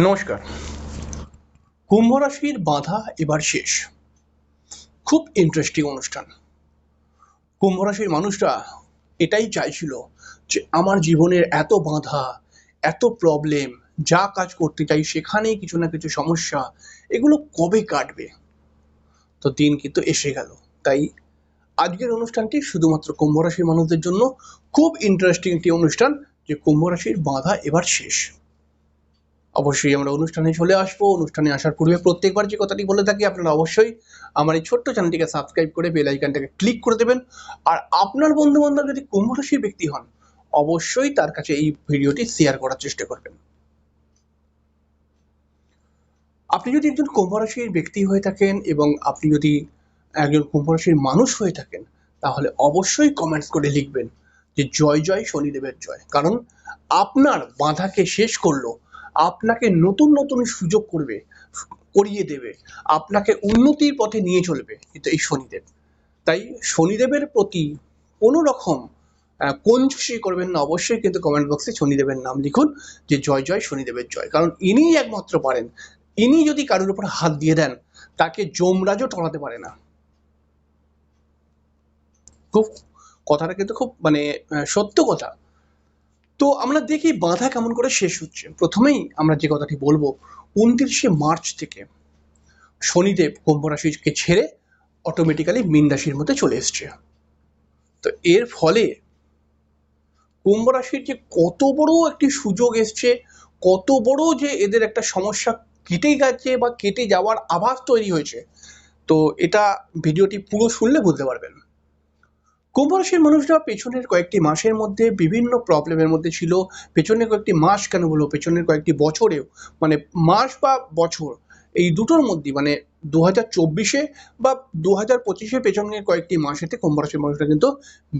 নমস্কার। কুম্ভ রাশির বাধা এবার শেষ। খুব ইন্টারেস্টিং অনুষ্ঠান। কুম্ভ রাশির মানুষরা এটাই চাইছিল যে আমার জীবনের এত বাধা, এত প্রবলেম যা কাজ করতে চাই সেখানেই কিছু না কিছু সমস্যা, এগুলো কবে কাটবে? তো দিন কিন্তু এসে গেল। তাই আজকের অনুষ্ঠানটি শুধুমাত্র কুম্ভ রাশির মানুষদের জন্য খুব ইন্টারেস্টিং একটি অনুষ্ঠান যে কুম্ভ রাশির বাধা এবার শেষ। অবশ্যই আমরা অনুষ্ঠানে চলে আসব। অনুষ্ঠানে আসার পূর্বে প্রত্যেকবার যে কথাটি বলে থাকি, আপনারা অবশ্যই আমার এই ছোট্ট চ্যানেলটিকে সাবস্ক্রাইব করে বেল আইকনটাকে ক্লিক করে দেবেন। আর আপনার বন্ধু বান্ধব যদি কুম্ভ ব্যক্তি হন, অবশ্যই তার কাছে এই ভিডিওটি শেয়ার করার চেষ্টা করবেন। আপনি যদি একজন কুম্ভ রাশির ব্যক্তি হয়ে থাকেন এবং আপনি যদি একজন কুম্ভ রাশির মানুষ হয়ে থাকেন, তাহলে অবশ্যই কমেন্টস করে লিখবেন যে, জয় জয়, শনিদেবের জয়। কারণ আপনার বাধাকে শেষ করল আপনাকে নতুন নতুন সুযোগ করবে, করিয়ে দেবে। আপনাকে উন্নতির পথে নিয়ে চলবে কিন্তু এই শনিদেব। তাই শনিদেবের প্রতি কোনো রকম কঞ্জুসি করবেন না। অবশ্যই কিন্তু কমেন্ট বক্সে শনিদেবের নাম লিখুন যে জয় জয়, শনিদেবের জয়। কারণ ইনিই একমাত্র পারেন। ইনি যদি কারোর উপর হাত দিয়ে দেন, তাকে যমরাজও টলাতে পারে না। খুব কথাটা কিন্তু খুব মানে সত্য কথা। তো আমরা দেখি বাধা কেমন করে শেষ হচ্ছে। প্রথমেই আমরা যে কথাটি বলব, উনত্রিশে মার্চ থেকে শনিদেব কুম্ভ রাশিকে ছেড়ে অটোমেটিক্যালি মীন রাশির মধ্যে চলে এসছে। তো এর ফলে কুম্ভ রাশির যে কত বড় একটি সুযোগ এসছে, কত বড় যে এদের একটা সমস্যা কেটে গেছে বা কেটে যাওয়ার আভাস তৈরি হয়েছে, তো এটা ভিডিওটি পুরো শুনলে বুঝতে পারবেন। কুম্ভ রাশির মানুষরা পেছনের কয়েকটি মাসের মধ্যে বিভিন্ন প্রবলেমের মধ্যে ছিল। পেছনের কয়েকটি মাস কেন বলব পেছনের কয়েকটি বছরেও মানে মাস বা বছর, এই দুটোর মধ্যে মানে দু হাজার চব্বিশে বা দু হাজার পঁচিশে পেছনের কয়েকটি মাসেতে কুম্ভ রাশির মানুষরা কিন্তু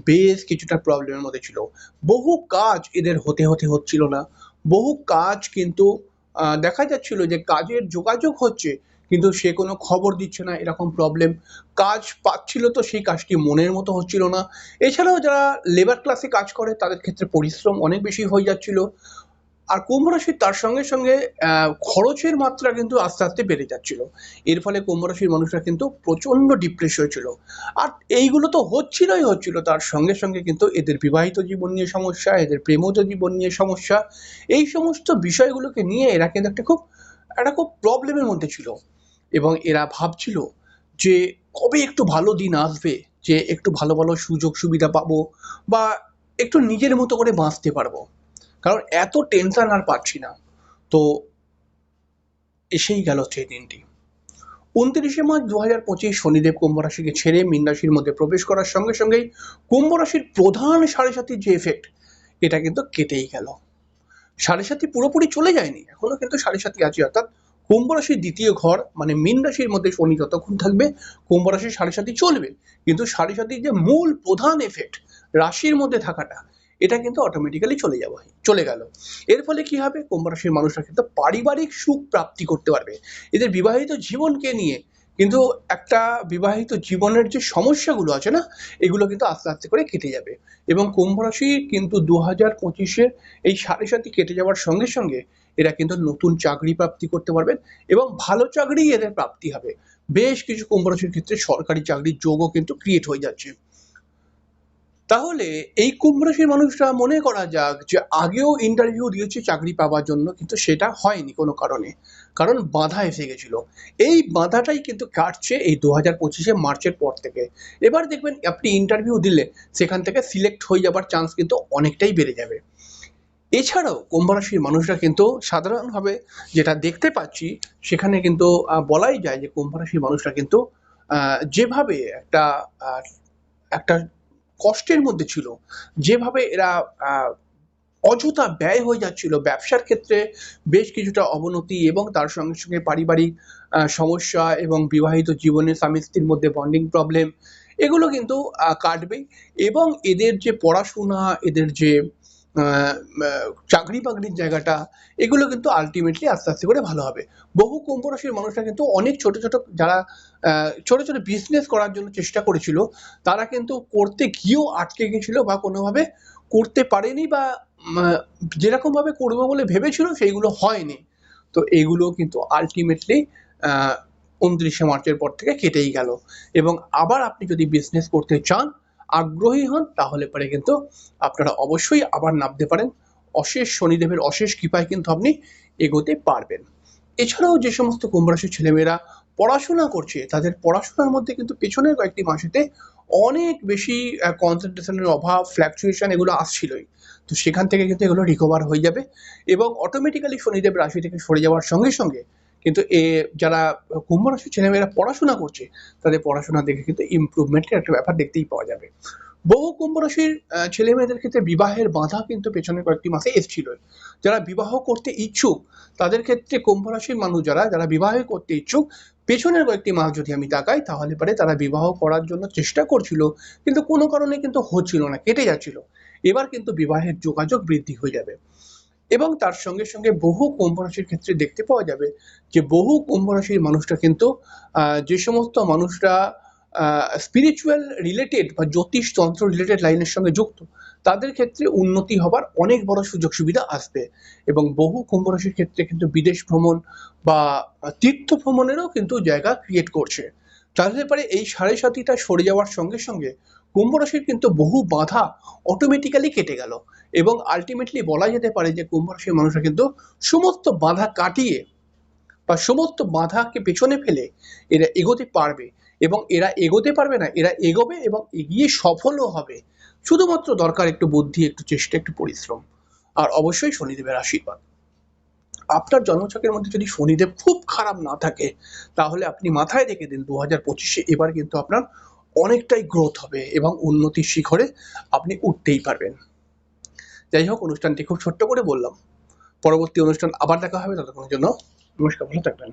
বেশ কিছুটা প্রবলেমের মধ্যে ছিল। বহু কাজ এদের হতে হতে হচ্ছিল না। বহু কাজ কিন্তু দেখা যাচ্ছিল যে কাজের যোগাযোগ হচ্ছে কিন্তু সে কোনো খবর দিচ্ছে না, এরকম প্রবলেম কাজ পাচ্ছিল তো সেই কাজটি, মনের মতো হচ্ছিল না। এছাড়াও যারা লেবার ক্লাসে কাজ করে, তাদের ক্ষেত্রে পরিশ্রম অনেক বেশি হয়ে যাচ্ছিল। আর কুম্ভ তার সঙ্গে সঙ্গে খরচের মাত্রা কিন্তু আস্তে আস্তে বেড়ে যাচ্ছিল। এর ফলে কুম্ভ রাশির মানুষরা কিন্তু প্রচণ্ড ডিপ্রেস হয়েছিল আর এইগুলো তো হচ্ছিলই হচ্ছিল, তার সঙ্গে সঙ্গে কিন্তু এদের বিবাহিত জীবন নিয়ে সমস্যা, এদের প্রেমজ জীবন নিয়ে সমস্যা। এই সমস্ত বিষয়গুলোকে নিয়ে এরা কিন্তু একটা খুব একটা খুব প্রবলেমের মধ্যে ছিল। এবং এরা ভাবছিল যে কবে একটু ভালো দিন আসবে, যে একটু ভালো ভালো সুযোগ সুবিধা পাবো বা একটু নিজের মতো করে বাঁচতে পারব। কারণ এত টেনশন আর পাচ্ছি না। তো এসেই গেল সেই দিনটি। উনত্রিশে মার্চ দু হাজার পঁচিশ শনিদেব কুম্ভ রাশিকে ছেড়ে মীন রাশির মধ্যে প্রবেশ করার সঙ্গে সঙ্গেই কুম্ভ রাশির প্রধান সাড়ে সাতির যে এফেক্ট এটা কিন্তু কেটেই গেল। সাড়ে সাতি পুরোপুরি চলে যায়নি, এখনও কিন্তু সাড়ে সাতি আছে, অর্থাৎ কুম্ভ রাশির দ্বিতীয় ঘর মানে মীন রাশির মধ্যে শনি যতক্ষণ থাকবে, কুম্ভ রাশির সাড়ে সাতি চলবে। কিন্তু সাড়ে সাতির যে মূল প্রধান এফেক্ট রাশির মধ্যে থাকাটা, এটা কিন্তু অটোমেটিক্যালি চলে যাবে চলে গেল। এর ফলে কি হবে? কুম্ভ রাশির মানুষরা কিন্তু পারিবারিক সুখ প্রাপ্তি করতে পারবে। এদের বিবাহিত জীবনকে নিয়ে কিন্তু একটা বিবাহিত জীবনের যে সমস্যাগুলো আছে না, এগুলো কিন্তু আস্তে আস্তে করে কেটে যাবে। এবং কুম্ভ রাশি কিন্তু দু হাজার পঁচিশের এই সাড়ে সাথে কেটে যাওয়ার সঙ্গে সঙ্গে এরা কিন্তু নতুন চাকরি প্রাপ্তি করতে পারবেন এবং ভালো চাকরি এদের প্রাপ্তি হবে। বেশ কিছু কুম্ভ রাশির ক্ষেত্রে সরকারি চাকরির যোগও কিন্তু ক্রিয়েট হয়ে যাচ্ছে। তাহলে এই কুম্ভ রাশির মানুষরা মনে করা যাক যে আগেও ইন্টারভিউ দিয়েছে চাকরি পাওয়ার জন্য, কিন্তু সেটা হয়নি কোনো কারণে। কারণ বাধা এসে গেছিল। এই বাধাটাই কিন্তু কাটছে এই দু হাজার পঁচিশে মার্চের পর থেকে। এবার দেখবেন আপনি ইন্টারভিউ দিলে সেখান থেকে সিলেক্ট হয়ে যাবার চান্স কিন্তু অনেকটাই বেড়ে যাবে। এছাড়াও কুম্ভ রাশির মানুষরা কিন্তু সাধারণভাবে যেটা দেখতে পাচ্ছি, সেখানে কিন্তু বলাই যায় যে কুম্ভ রাশির মানুষরা কিন্তু যেভাবে একটা একটা কষ্টের মধ্যে ছিল। যেভাবে এরা অযথা ব্যয় হয়ে যাচ্ছিল ব্যবসার ক্ষেত্রে, বেশ কিছুটা অবনতি এবং তার সঙ্গে সঙ্গে পারিবারিক সমস্যা এবং বিবাহিত জীবনে স্বামী স্ত্রীর মধ্যে বন্ডিং প্রবলেম এগুলো কিন্তু কাটবে এবং এদের যে পড়াশোনা, এদের যে চাকরি বাকরির জায়গাটা এগুলো কিন্তু আলটিমেটলি আস্তে আস্তে করে ভালো হবে। বহু কুম্ভ রাশির মানুষরা কিন্তু অনেক ছোট ছোট যারা ছোট ছোট বিজনেস করার জন্য চেষ্টা করেছিল তারা কিন্তু করতে গিয়েও আটকে গেছিল বা কোনোভাবে করতে পারেনি বা উম, যেরকম ভাবে করবে বলে ভেবেছিল সেইগুলো হয়নি। তো এগুলো কিন্তু আলটিমেটলি উনত্রিশে মার্চের পর থেকে কেটেই গেল। এবং আবার আপনি যদি বিজনেস করতে চান আগ্রহী হন, তাহলে পরে কিন্তু আপনারা অবশ্যই আবার নামতে পারেন। অশেষ শনিদেবের অশেষ কৃপায় কিন্তু আপনি এগোতে পারবেন। এছাড়াও যে সমস্ত কুম্ভ রাশির ছেলেমেয়েরা পড়াশোনা করছে, তাদের পড়াশোনার মধ্যে কিন্তু পেছনের কয়েকটি মাসেতে অনেক বেশি কনসেন্ট্রেশনের অভাব ফ্ল্যাকচুয়েশন এগুলো আসছিলই। তো সেখান থেকে কিন্তু এগুলো রিকভার হয়ে যাবে এবং অটোমেটিক্যালি শনিদেব রাশি থেকে সরে যাওয়ার সঙ্গে সঙ্গে কিন্তু এ যারা কুম্ভ রাশির ছেলেমেয়েরা পড়াশোনা করছে তাদের পড়াশোনা দেখে কিন্তু ইমপ্রুভমেন্টের একটা ব্যাপার দেখতেই পাওয়া যাবে। বহু কুম্ভ রাশির আহ, ছেলে মেয়েদের ক্ষেত্রে বিবাহের বাধা কিন্তু পেছনের কয়েকটি মাসে এসেছিল। যারা বিবাহ করতে ইচ্ছুক তাদের ক্ষেত্রে কুম্ভ রাশির মানুষ যারা যারা বিবাহ করতে ইচ্ছুক পেছনের কয়েকটি মাস যদি আমি তাকাই তাহলে পরে তারা বিবাহ করার জন্য চেষ্টা করছিল কিন্তু কোনো কারণে কিন্তু হচ্ছিল না কেটে যাচ্ছিল। এবার কিন্তু বিবাহের যোগাযোগ বৃদ্ধি হয়ে যাবে। এবং তার সঙ্গে সঙ্গে বহু কুম্ভ রাশির ক্ষেত্রে দেখতে পাওয়া যাবে যে বহু কুম্ভ রাশির মানুষরা কিন্তু যে সমস্ত মানুষরা স্পিরিচুয়াল রিলেটেড বা জ্যোতিষ তন্ত্র রিলেটেড লাইনের সঙ্গে যুক্ত, তাদের ক্ষেত্রে উন্নতি হবার অনেক বড় সুযোগ সুবিধা আসবে। এবং বহু কুম্ভ রাশির ক্ষেত্রে কিন্তু বিদেশ ভ্রমণ বা তীর্থ ভ্রমণেরও কিন্তু জায়গা ক্রিয়েট করছে। তাহলে পরে এই সাড়ে সাতিটা সরে যাওয়ার সঙ্গে সঙ্গে কুম্ভ রাশির কিন্তু বহু বাধা অটোমেটিক্যালি কেটে গেল। এবং আলটিমেটলি বলা যেতে পারে যে কুম্ভ রাশির মানুষরা কিন্তু সমস্ত বাধা কাটিয়ে বা সমস্ত বাধাকে পেছনে ফেলে এরা এগোতে পারবে এবং এরা এগোতে পারবে না, এরা এগোবে এবং এগিয়ে সফলও হবে। শুধুমাত্র দরকার একটু বুদ্ধি, একটু চেষ্টা, একটু পরিশ্রম। আর অবশ্যই শনিদেবের আশীর্বাদ। আপনার জন্মছকের মধ্যে যদি শনিদেব খুব খারাপ না থাকে, তাহলে আপনি মাথায় রেখে দিন দু হাজার পঁচিশে এবার কিন্তু আপনার অনেকটাই গ্রোথ হবে এবং উন্নতির শিখরে আপনি উঠতেই পারবেন। যাই হোক, অনুষ্ঠানটি খুব ছোট্ট করে বললাম। পরবর্তী অনুষ্ঠান আবার দেখা হবে। ততক্ষণের জন্য নমস্কার, ভালো থাকবেন।